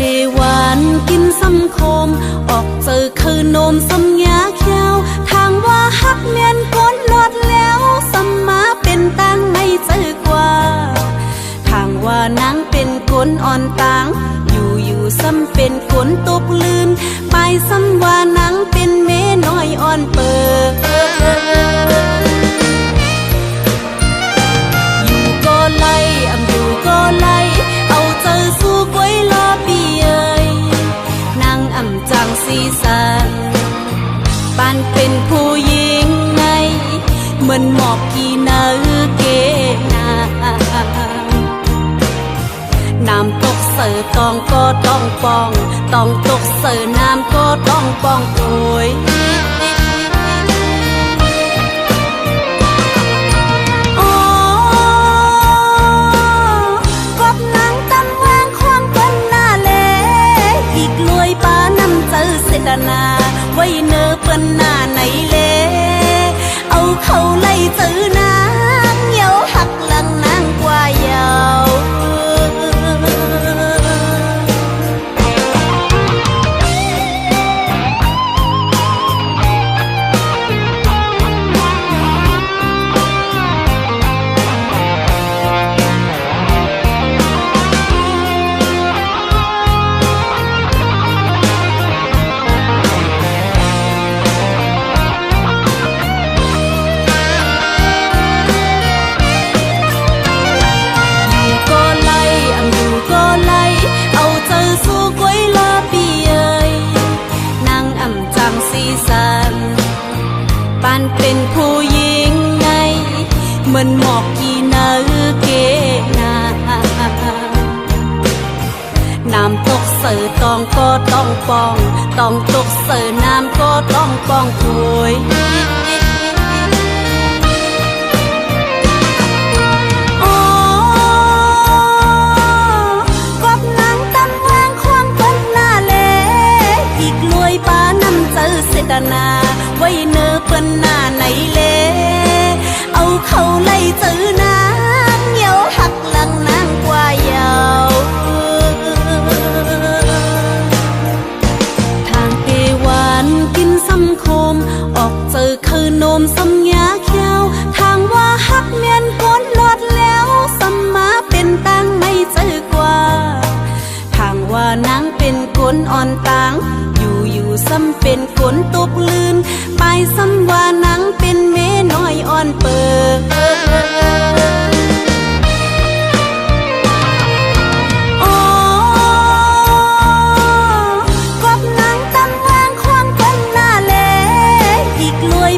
để hoàn kim xăm khom ọt giờ khơi nôm xăm nhá kheo thang hoa hắc miên cốn lọt léo xăm má bên tang mây giờ qua thang hoa nắng bên cốn on tang dù dù xăm bên cốn tốt lươn bài xăm hoa nắng bên mê nói on bờ ยิงไงมันหมอกกี่นาเกนาน้ำตกเสือต้องก็ต้องปอง ต้องตกเสือน้ำก็ต้องปองโอย น้ำตกเสือต้องก็ต้องปอง ต้องตกเสือน้ำก็ต้องปองถวยตนาไว้เนื้อเปิ้นหน้าไหนเล เอาเขาไล่จื้อ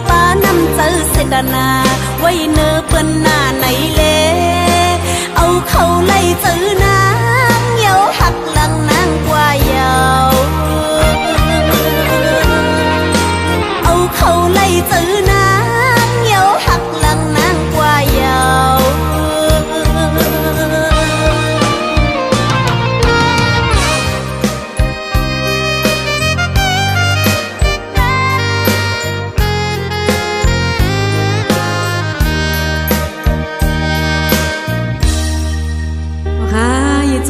ป้านำเจอเสดนาไว้เนอเปิ้นหน้าไหนเลเอาเขาไล่เจอนา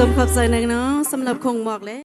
สมขอบใจนักเนาะสำหรับคงบอกเลย